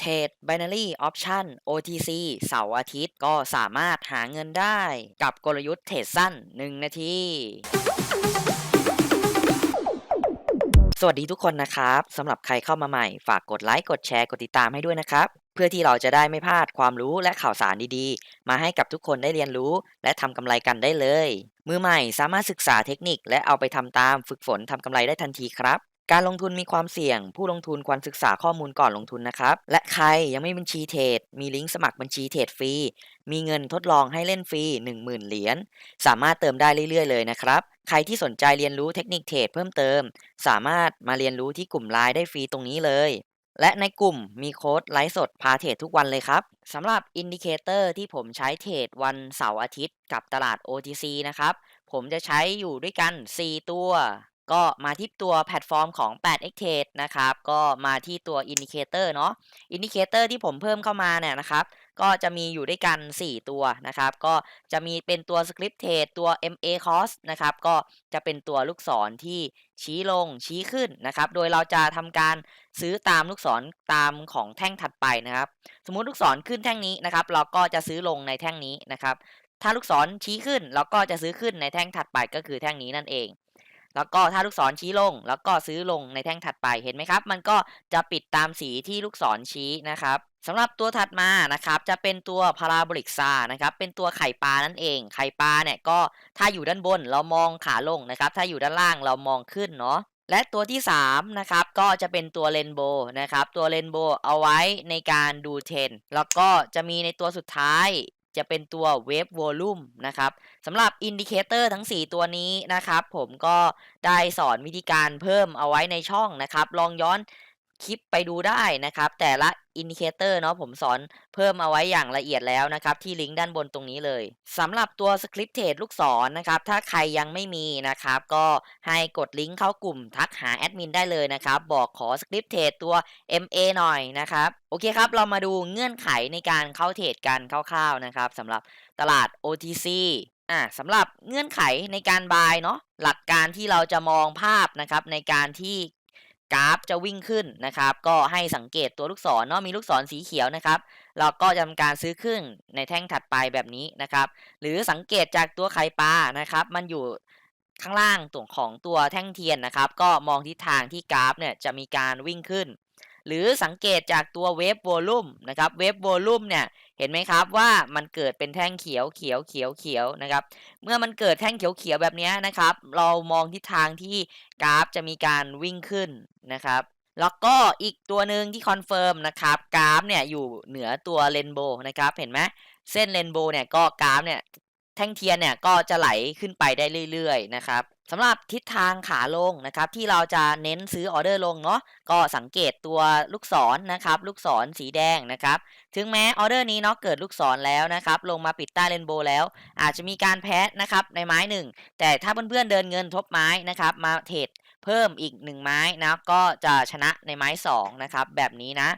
เทรด Binary Option OTC เสาร์อาทิตย์ก็สามารถหาเงินได้กับกลยุทธ์เทรดสั้น 1 นาทีสวัสดีทุกคนนะครับสำหรับใครเข้ามาใหม่ ฝากกดไลค์กดแชร์กดติดตามให้ด้วยนะครับ เพื่อที่เราจะได้ไม่พลาดความรู้และข่าวสารดีๆ มาให้กับทุกคนได้เรียนรู้ และทำกำไรกันได้เลย มือใหม่สามารถศึกษาเทคนิคและเอาไปทำตามฝึกฝนทำกำไรได้ทันทีครับ การลงทุนมีความเสี่ยง ผู้ลงทุนควรศึกษาข้อมูลก่อนลงทุนนะครับ และใครยังไม่บัญชีเทรด มีลิงก์สมัครบัญชีเทรดฟรี มีเงินทดลองให้เล่นฟรี 10,000 เหรียญ สามารถเติมได้เรื่อยๆ เลยนะครับ ใครที่สนใจเรียนรู้เทคนิคเทรดเพิ่มเติม สามารถมาเรียนรู้ที่กลุ่มไลน์ได้ฟรีตรงนี้เลย และในกลุ่มมีโค้ดไลฟ์สดพาเทรดทุกวันเลยครับสำหรับอินดิเคเตอร์ที่ผมใช้เทรดวันเสาร์อาทิตย์กับตลาด OTC นะครับ ผมจะใช้อยู่ด้วยกัน 4 ตัว ก็มาที่ตัวแพลตฟอร์มของ 8x Trade นะครับ ก็มาที่ตัวอินดิเคเตอร์เนาะ อินดิเคเตอร์ที่ผมเพิ่มเข้ามาเนี่ยนะครับ ก็จะมีอยู่ด้วยกัน 4 ตัวนะครับ ก็จะมีเป็นตัว Script Trade ตัว MA Cost นะครับ ก็จะเป็นตัวลูกศรที่ชี้ลงชี้ขึ้นนะครับ โดยเราจะทำการซื้อตามลูกศรตามของแท่งถัดไปนะครับ สมมุติลูกศรขึ้นแท่งนี้นะครับ เราก็จะซื้อลงในแท่งนี้นะครับ ถ้าลูกศรชี้ขึ้นเราก็จะซื้อขึ้นในแท่งถัดไปก็คือแท่งนี้นั่นเอง แล้วก็ถ้าลูกศรชี้ลง แล้วก็ซื้อลงในแท่งถัดไปเห็นไหมครับ มันก็จะปิดตามสีที่ลูกศรชี้นะครับสำหรับตัวถัดมานะครับจะเป็นตัวพาราโบลิกซานะครับเป็นตัวไข่ปลานั่นเอง ไข่ปลาเนี่ยก็ถ้าอยู่ด้านบนเรามองขาลงนะครับถ้าอยู่ด้านล่างเรามองขึ้นเนาะและตัวที่3นะครับก็จะเป็นตัวเรนโบว์นะครับตัวเรนโบเอาไว้ในการดูเทรนแล้วก็จะมีในตัวสุดท้าย จะเป็นตัวเวฟวอลลุ่มนะครับสำหรับอินดิเคเตอร์ทั้ง 4 ตัวนี้นะครับผมก็ได้สอนวิธีการเพิ่มเอาไว้ในช่องนะครับ ลองย้อนคลิปไปดูได้นะครับ แต่ละ อินดิเคเตอร์เนาะผมสอนเพิ่มเอาไว้อย่างละเอียดแล้วนะครับ ที่ลิงก์ด้านบนตรงนี้เลยสำหรับตัวสคริปต์เทรดลูกศรนนะครับ ถ้าใครยังไม่มีนะครับ ก็ให้กดลิงก์เข้ากลุ่มทักหาแอดมินได้เลยนะครับ บอกขอสคริปต์เทรดตัว MA หน่อยนะครับ โอเคครับ เรามาดูเงื่อนไขในการเข้าเทรดกันคร่าวๆนะครับสำหรับตลาด OTC อ่าสำหรับเงื่อนไขในการบายเนาะหลักการที่เราจะมองภาพนะครับในการที่ กราฟจะวิ่งขึ้นนะครับ ก็ให้สังเกตตัวลูกศรเนาะมีลูกศรสีเขียวนะครับ เราก็จะทำการซื้อขึ้นในแท่งถัดไปแบบนี้นะครับ หรือสังเกตจากตัวไข่ปลานะครับ มันอยู่ข้างล่างตัวของตัวแท่งเทียนนะครับ ก็มองทิศทางที่กราฟเนี่ยจะมีการวิ่งขึ้น หรือสังเกตจากตัวเวฟโวลุ่มนะครับเวฟโวลุ่มเนี่ย เห็นไหมครับว่ามันเกิดเป็นแท่งเขียวเขียวเขียวเขียวนะครับ เมื่อมันเกิดแท่งเขียวเขียวแบบนี้นะครับ เรามองทิศทางที่กราฟจะมีการวิ่งขึ้นนะครับแล้วก็อีกตัวหนึ่งที่คอนเฟิร์มนะครับกราฟเนี่ยอยู่เหนือตัวเรนโบว์นะครับเห็นไหมเส้นเรนโบว์เนี่ยก็กราฟเนี่ย ท่งเทียนเนี่ยก็จะไหลขึ้นไปได้เรื่อยๆนะครับสำหรับทิศทางขาลงนะครับที่เราจะเน้นซื้อออเดอร์ลงเนาะก็สังเกตตัวลูกศรนนะครับลูกศรสีแดงนะครับถึงแม้ออเดอร์นี้เนาะเกิดลูกศรแล้วนะครับลงมาปิดใต้เรนโบว์แล้ว อาจจะมีการแพ้นะครับในไม้หนึ่งแต่ถ้าเพื่อนๆเดินเงินทบไม้นะครับมาเทรดเพิ่มอีก 1 ไม้นะก็จะชนะในไม้2นะครับแบบนี้นะ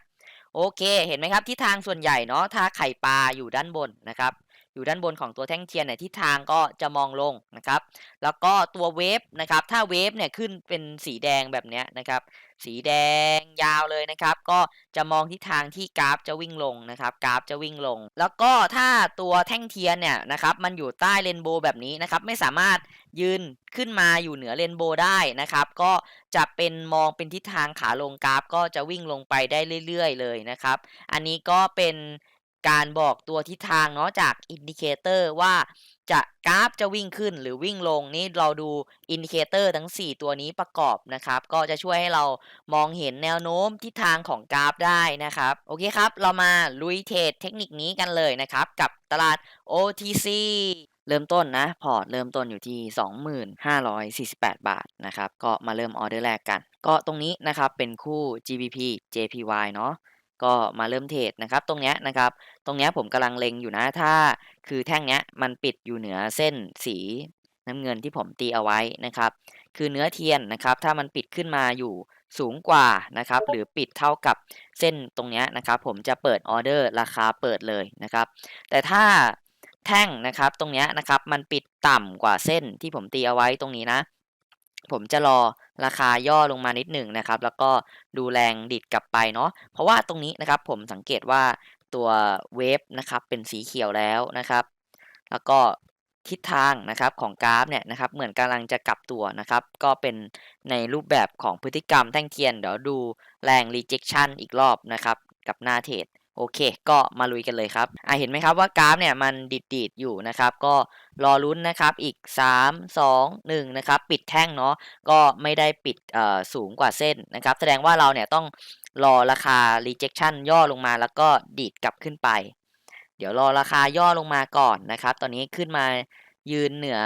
โอเค เห็นไหมครับทิศทางส่วนใหญ่เนาะถ้าไข่ปลาอยู่ด้านบนนะครับ อยู่ด้านบนของตัวแท่งเทียนเนี่ยทิศทางก็จะมองลงนะครับ แล้วก็ตัวเวฟนะครับ ถ้าเวฟเนี่ยขึ้นเป็นสีแดงแบบนี้นะครับ สีแดงยาวเลยนะครับ ก็จะมองทิศทางที่กราฟจะวิ่งลงนะครับ กราฟจะวิ่งลง แล้วก็ถ้าตัวแท่งเทียนเนี่ยนะครับมันอยู่ใต้เรนโบว์แบบนี้นะครับ ไม่สามารถยืนขึ้นมาอยู่เหนือเรนโบว์ได้นะครับ ก็จะเป็นมองเป็นทิศทางขาลงกราฟ ก็จะวิ่งลงไปได้เรื่อย ๆ เลยนะครับ อันนี้ก็เป็น การบอกตัวทิศทางเนาะจากอินดิเคเตอร์ว่าจะกราฟจะวิ่งขึ้นหรือวิ่งลงนี่เราดูอินดิเคเตอร์ทั้ง 4 ตัวนี้ประกอบนะครับ ก็จะช่วยให้เรามองเห็นแนวโน้มทิศทางของกราฟได้นะครับ โอเคครับ เรามาลุยเทรดเทคนิคนี้กันเลยนะครับ กับตลาด OTC เริ่มต้นนะ พอร์ตเริ่มต้นอยู่ที่ 2548 บาทนะครับ ก็มาเริ่มออเดอร์แรกกัน ก็ตรงนี้นะครับเป็นคู่ GBP JPY เนาะ ก็มาเริ่มเทรดนะครับ ตรงเนี้ยนะครับ ตรงเนี้ยผมกำลังเล็งอยู่นะถ้า คือแท่งเนี้ยมันปิดอยู่เหนือเส้นสีน้ำเงินที่ผมตีเอาไว้นะครับ คือเนื้อเทียนนะครับ ถ้ามันปิดขึ้นมาอยู่สูงกว่านะครับ หรือปิดเท่ากับเส้นตรงเนี้ยนะครับ ผมจะเปิดออเดอร์ราคาเปิดเลยนะครับ แต่ถ้าแท่งนะครับตรงเนี้ยนะครับ มันปิดต่ำกว่าเส้นที่ผมตีเอาไว้ตรงนี้นะ ผมจะรอ ราคาย่อลงมานิดหนึ่งนะครับ แล้วก็ดูแรงดิดกลับไปเนาะเพราะว่าตรงนี้นะครับผมสังเกตว่าตัวเวฟนะครับเป็นสีเขียวแล้วนะครับ แล้วก็ทิศทางนะครับของกราฟเนี่ยนะครับเหมือนกำลังจะกลับตัวนะครับ ก็เป็นในรูปแบบของพฤติกรรมแท่งเทียน เดี๋ยวดูแรง rejection อีกรอบนะครับ กับหน้าเทรด โอเค ก็มาลุยกันเลยครับอะเห็นไหมครับว่ากราฟเนี่ยมันดิดดๆอยู่นะครับ ก็รอลุ้นนะครับอีก 3 2 1นะครับปิดแท่งเนาะก็ไม่ได้ปิดสูงกว่าเส้นนะครับ แสดงว่าเราเนี่ยต้องรอราคา rejection ย่อลงมาแล้วก็ดีดกลับขึ้นไป เดี๋ยวรอราคาย่อลงมาก่อนนะครับ ตอนนี้ขึ้นมายืนเหนือ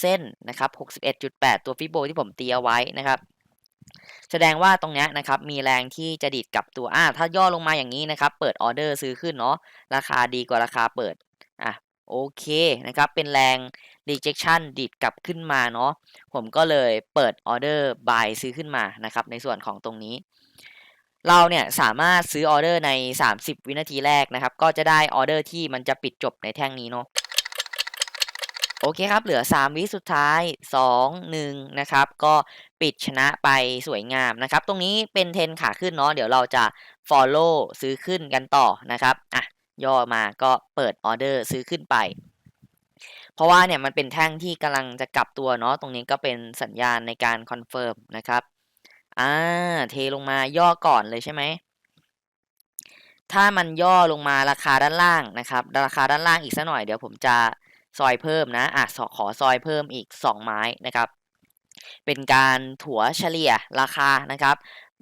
เส้นนะครับ 61.8 ตัวฟิโบที่ผมตีเอาไว้นะครับ แสดงว่าตรงนี้นะครับมีแรงที่จะดีดกับตัวอ่าถ้าย่อลงมาอย่างนี้นะครับ เปิดออเดอร์ซื้อขึ้นเนาะราคาดีกว่าราคาเปิดอะโอเคนะครับ เป็นแรง rejection ดีดกลับขึ้นมาเนาะผมก็เลยเปิดออเดอร์ buy ซื้อขึ้นมานะครับ ในส่วนของตรงนี้ เราเนี่ยสามารถซื้อออเดอร์ใน 30 วินาทีแรกนะครับ ก็จะได้ออเดอร์ที่มันจะปิดจบในแท่งนี้เนาะ โอเคครับ เหลือ 3 วิสุดท้าย 2 1 นะครับ ก็ปิดชนะไปสวยงามนะครับ ตรงนี้เป็นเทนขาขึ้นเนาะ เดี๋ยวเราจะ follow ซื้อขึ้นกันต่อนะครับ อะ ย่อมาก็เปิดออเดอร์ซื้อขึ้นไป เพราะว่าเนี่ยมันเป็นแท่งที่กำลังจะกลับตัวเนาะ ตรงนี้ก็เป็นสัญญาณในการคอนเฟิร์มนะครับ อ่า เทลงมาย่อก่อนเลยใช่ไหม ถ้ามันย่อลงมาราคาด้านล่างนะครับ ราคาด้านล่างอีกสักหน่อย เดี๋ยวผมจะ ซอยเพิ่มนะอะขอซอยเพิ่มอีก 2 ไม้นะครับ เป็นการถัวเฉลี่ยราคานะครับ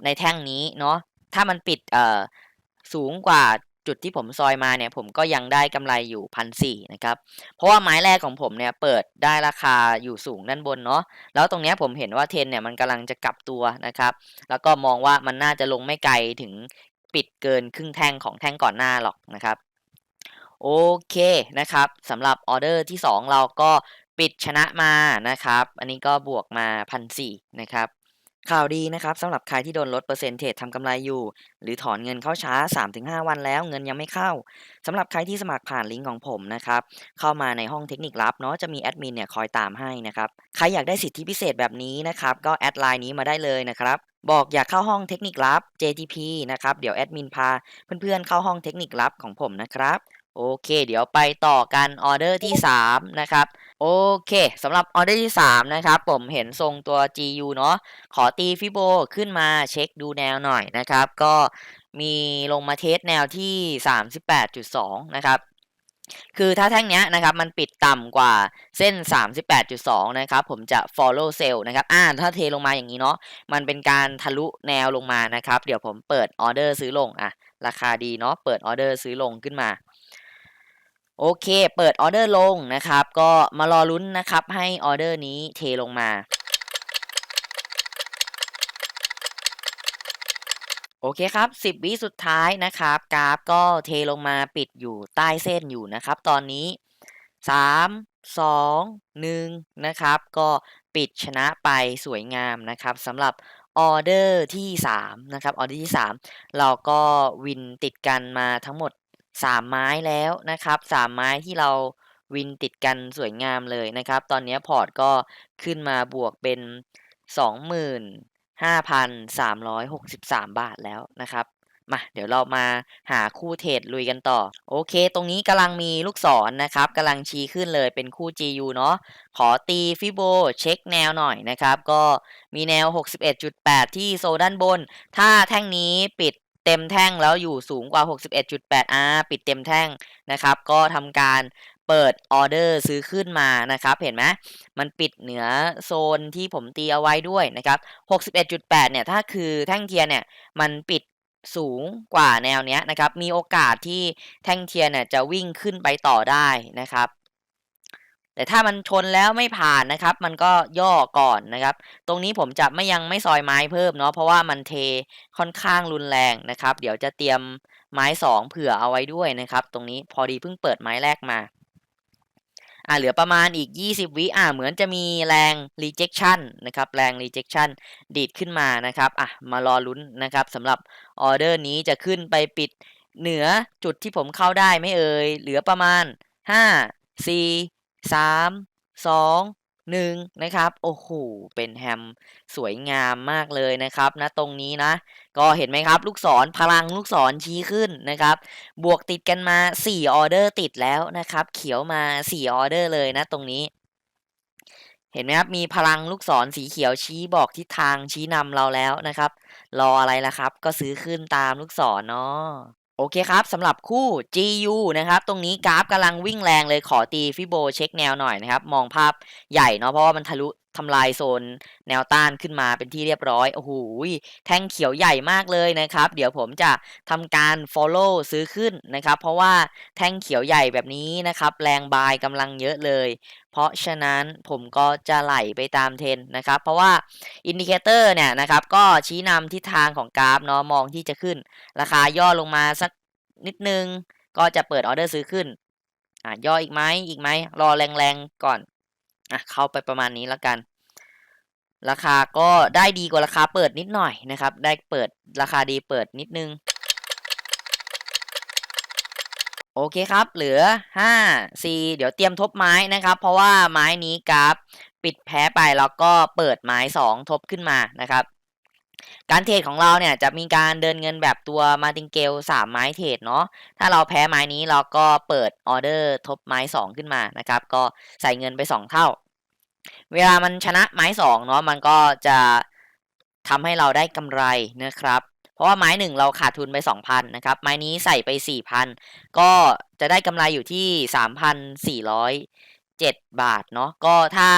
ในแท่งนี้เนาะถ้ามันปิดเอ่อสูงกว่าจุดที่ผมซอยมาเนี่ยผมก็ยังได้กำไรอยู่พันสี่นะครับ เพราะว่าไม้แรกของผมเนี่ยเปิดได้ราคาอยู่สูงด้านบนเนาะแล้วตรงนี้ผมเห็นว่าเทนเนี่ยมันกำลังจะกลับตัวนะครับ แล้วก็มองว่ามันน่าจะลงไม่ไกลถึงปิดเกินครึ่งแท่งของแท่งก่อนหน้าหรอกนะครับ โอเคนะครับสำหรับออเดอร์ที่ 2 เราก็ปิดชนะมานะครับ อันนี้ก็บวกมาพันสี่นะครับ ข่าวดีนะครับสำหรับใครที่โดนลดเปอร์เซ็นต์เทรดทำกำไรอยู่ หรือถอนเงินเข้าช้า 3-5 วันแล้วเงินยังไม่เข้าสำหรับใครที่สมัครผ่านลิงก์ของผมนะครับ เข้ามาในห้องเทคนิคลับเนาะจะมีแอดมินเนี่ยคอยตามให้นะครับ ใครอยากได้สิทธิพิเศษแบบนี้นะครับ ก็แอดไลน์นี้มาได้เลยนะครับบอกอยากเข้าห้องเทคนิคลับ JTP นะครับ เดี๋ยวแอดมินพาเพื่อนๆเข้าห้องเทคนิคลับของผมนะครับ โอเค เดี๋ยวไปต่อกันออเดอร์ที่ 3 นะครับ โอเคสำหรับออเดอร์ที่ 3 นะครับ ผมเห็นทรงตัว GU เนาะขอตีฟิโบขึ้นมาเช็คดูแนวหน่อยนะครับ ก็มีลงมาเทสแนวที่ 38.2 นะครับคือถ้าแท่งนี้นะครับมันปิดต่ำกว่าเส้น 38.2 นะครับผมจะ follow sell นะครับอ่าถ้าเทลงมาอย่างนี้เนาะมันเป็นการทะลุแนวลงมานะครับ เดี๋ยวผมเปิดออเดอร์ซื้อลงอะราคาดีเนาะเปิดออเดอร์ซื้อลงขึ้นมา โอเค เปิดออเดอร์ลงนะครับ ก็มารอลุ้นนะครับ ให้ออเดอร์นี้เทลงมา โอเคครับ 10 วิสุดท้ายนะครับ กราฟก็เทลงมาปิดอยู่ใต้เส้นอยู่นะครับ ตอนนี้ 3 2 1 นะครับ ก็ปิดชนะไปสวยงามนะครับสำหรับออเดอร์ที่ 3 นะครับ ออเดอร์ที่ 3 เราก็วินติดกันมาทั้งหมด สามไม้แล้วนะครับสามไม้ที่เราวินติดกันสวยงามเลยนะครับ ตอนนี้พอร์ตก็ขึ้นมาบวกเป็นสองหมื่นห้าพันสามร้อยหกสิบสามบาทแล้วนะครับ มา เดี๋ยวเรามาหาคู่เทรดลุยกันต่อ โอเค ตรงนี้กำลังมีลูกศรนนะครับกำลังชี้ขึ้นเลยเป็นคู่ GU เนาะขอตีฟิโบเช็คแนวหน่อยนะครับ ก็มีแนว 61.8 ที่โซด้านบน ถ้าแท่งนี้ปิด เต็มแท่งแล้วอยู่สูงกว่า 61.8 R ปิดเต็มแท่งนะครับ ก็ทำการเปิดออเดอร์ซื้อขึ้นมานะครับ เห็นไหมมันปิดเหนือโซนที่ผมตีเอาไว้ด้วยนะครับ 61.8 เนี่ย ถ้าคือแท่งเทียนเนี่ย มันปิดสูงกว่าแนวเนี้ยนะครับ มีโอกาสที่แท่งเทียนเนี่ยจะวิ่งขึ้นไปต่อได้นะครับ แต่ถ้ามันชนแล้วไม่ผ่านนะครับ มันก็ย่อก่อนนะครับ ตรงนี้ผมจะไม่ยังไม่ซอยไม้เพิ่มเนาะเพราะว่ามันเทค่อนข้างรุนแรงนะครับ เดี๋ยวจะเตรียมไม้สองเผื่อเอาไว้ด้วยนะครับ ตรงนี้พอดีเพิ่งเปิดไม้แรกมาอ่าเหลือประมาณอีก 20 วิอ่าเหมือนจะมีแรง rejection นะครับ แรง rejection ดีดขึ้นมานะครับอะมารอลุ้นนะครับสำหรับออเดอร์นี้จะขึ้นไปปิดเหนือจุดที่ผมเข้าได้ไม่เอ่ยเหลือประมาณ 5 4 สามสอง1นะครับ โอ้โฮเป็นแฮมสวยงามมากเลยนะครับณตรงนี้นะ ก็เห็นไหมครับ ลูกศรพลังลูกศรชี้ขึ้นนะครับ บวกติดกันมา 4 ออเดอร์ติดแล้วนะครับ เขียวมา 4 ออเดอร์เลยนะตรงนี้ เห็นไหมครับ มีพลังลูกศรสีเขียวชี้บอกทิศทางชี้นำเราแล้วนะครับ รออะไรล่ะครับ ก็ซื้อขึ้นตามลูกศรเนาะ โอเคครับสำหรับคู่ GU นะครับตรงนี้กราฟกำลังวิ่งแรงเลยขอตีฟิโบเช็คแนวหน่อยนะครับมองภาพใหญ่เนาะเพราะว่ามันทะลุ ทำลายโซนแนวต้านขึ้นมาเป็นที่เรียบร้อย โอ้โฮแท่งเขียวใหญ่มากเลยนะครับ เดี๋ยวผมจะทำการฟอลโลว์ซื้อขึ้นนะครับ เพราะว่าแท่งเขียวใหญ่แบบนี้นะครับ แรงบายกำลังเยอะเลย เพราะฉะนั้นผมก็จะไหลไปตาม Trend นะครับ เพราะว่าอินดิเคเตอร์เนี่ยนะครับ ก็ชี้นำทิศทางของกราฟเนาะ มองที่จะขึ้น ราคาย่อลงมาสักนิดนึง ก็จะเปิดออเดอร์ซื้อขึ้น อ่าย่ออีกไหมอีกไหมรอแรงๆก่อน อะเข้าไปประมาณนี้แล้วกัน ราคาก็ได้ดีกว่าราคาเปิดนิดหน่อยนะครับ ได้เปิดราคาดีเปิดนิดนึง โอเคครับ เหลือ 5 4 เดี๋ยวเตรียมทบไม้นะครับ เพราะว่าไม้นี้กราฟปิดแพ้ไปแล้วก็เปิดไม้ 2 ทบขึ้นมานะครับ การเทรดของเราเนี่ยจะมีการเดินเงินแบบตัว Martingale 3ไม้เทรดเนาะถ้าเราแพ้ไม้นี้เราก็เปิดออเดอร์ทบไม้ 2 ขึ้นมานะครับก็ใส่เงินไป 2 เท่า เวลามันชนะไม้2เนาะมันก็จะทำให้เราได้กำไรนะครับเพราะว่าไม้1เราขาดทุนไป 2,000นะครับ ไม้นี้ใส่ไป 4,000 ก็จะได้กำไรอยู่ที่ 3,407 บาทเนาะ ก็ถ้า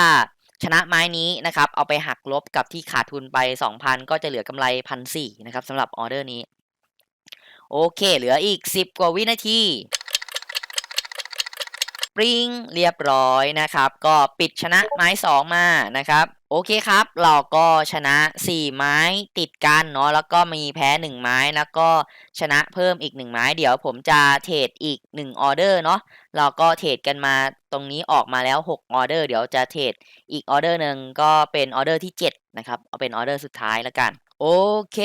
ชนะไม้นี้นะครับเอาไปหักลบกับที่ขาดทุนไป 2,000 ก็จะเหลือกำไรพันสี่นะครับสำหรับออเดอร์นี้ โอเค เหลืออีก 10 กว่าวินาทีปริงเรียบร้อยนะครับ ก็ปิดชนะไม้ 2 มานะครับ โอเคครับ เราก็ชนะ 4 ไม้ติดกันเนาะแล้วก็มีแพ้ 1 ไม้แล้วก็ชนะเพิ่มอีก 1 ไม้ เดี๋ยวผมจะเทรดอีก 1 ออเดอร์เนาะเราก็เทรดกันมาตรงนี้ออกมาแล้ว 6 ออเดอร์ เดี๋ยวจะเทรดอีกออเดอร์หนึ่งก็เป็นออเดอร์ที่ 7 นะครับ เอาเป็นออเดอร์สุดท้ายแล้วกัน โอเค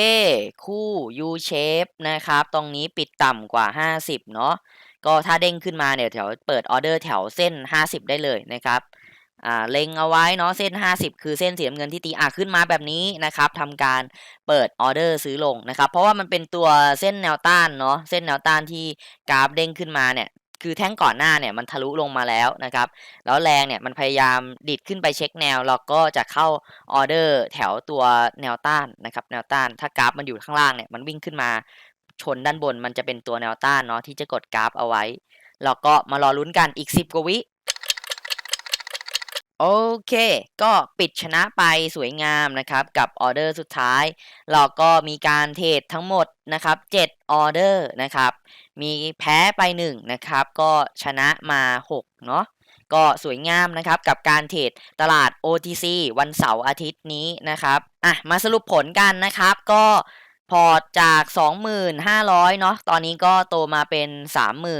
คู่ U shape นะครับ ตรงนี้ปิดต่ำกว่า 50 เนาะก็ถ้าเด้งขึ้นมาเนี่ยแถวเปิดออเดอร์แถวเส้น 50 ได้เลยนะครับ อ่าเล็งเอาไว้เนาะเส้น 50 คือเส้นสีน้ำเงินที่ตีอ่าขึ้นมาแบบนี้นะครับทำการเปิดออเดอร์ซื้อลงนะครับ เพราะว่ามันเป็นตัวเส้นแนวต้านเนาะเส้นแนวต้านที่กราฟเด้งขึ้นมาเนี่ยคือแท่งก่อนหน้าเนี่ยมันทะลุลงมาแล้วนะครับ แล้วแรงเนี่ยมันพยายามดิดขึ้นไปเช็คแนว เราก็จะเข้าออเดอร์แถวตัวแนวต้านนะครับ แนวต้านถ้ากราฟมันอยู่ข้างล่างเนี่ยมันวิ่งขึ้นมาชนด้านบนมันจะเป็นตัวแนวต้านเนาะที่จะกดกราฟเอาไว้แล้วก็มารอลุ้นกันอีก 10กว่าวิ โอเค ก็ปิดชนะไปสวยงามนะครับ กับออเดอร์สุดท้าย เราก็มีการเทรดทั้งหมดนะครับ7ออเดอร์นะครับ มีแพ้ไป1นะครับ ก็ชนะมา6เนาะ ก็สวยงามนะครับกับการเทรดตลาด OTC วันเสาร์อาทิตย์นี้นะครับ อะ มาสรุปผลกันนะครับ ก็ พอร์ตจาก 25,000 เนาะ ตอนนี้ก็โตมาเป็น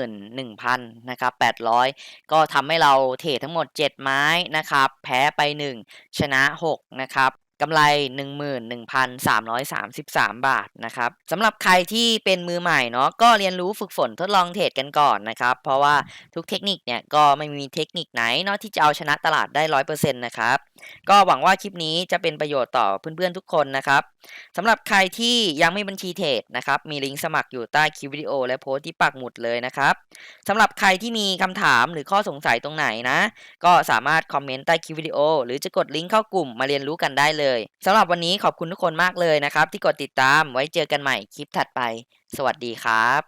31,000 นะครับ 800 ก็ทำให้เราเทรดทั้งหมด 7 ไม้นะครับ แพ้ไป 1 ชนะ 6 นะครับ กำไร 11,333 บาทนะครับสำหรับใครที่เป็นมือใหม่เนาะก็เรียนรู้ฝึกฝนทดลองเทรดกันก่อนนะครับ เพราะว่าทุกเทคนิคเนี่ยก็ไม่มีเทคนิคไหนเนาะที่จะเอาชนะตลาดได้ 100%นะครับ ก็หวังว่าคลิปนี้จะเป็นประโยชน์ต่อเพื่อนๆทุกคนนะครับสำหรับใครที่ยังไม่บัญชีเทรดนะครับมีลิงก์สมัครอยู่ใต้คลิปวิดีโอ และโพสต์ที่ปักหมุดเลยนะครับสำหรับใครที่มีคำถามหรือข้อสงสัยตรงไหนนะ ก็สามารถคอมเมนต์ใต้คลิปวิดีโอ หรือจะกดลิงก์เข้ากลุ่มมาเรียนรู้กันได้เลยเลยสำหรับวันนี้ขอบคุณทุกคนมากเลยนะครับ ที่กดติดตามไว้เจอกันใหม่คลิปถัดไป สวัสดีครับ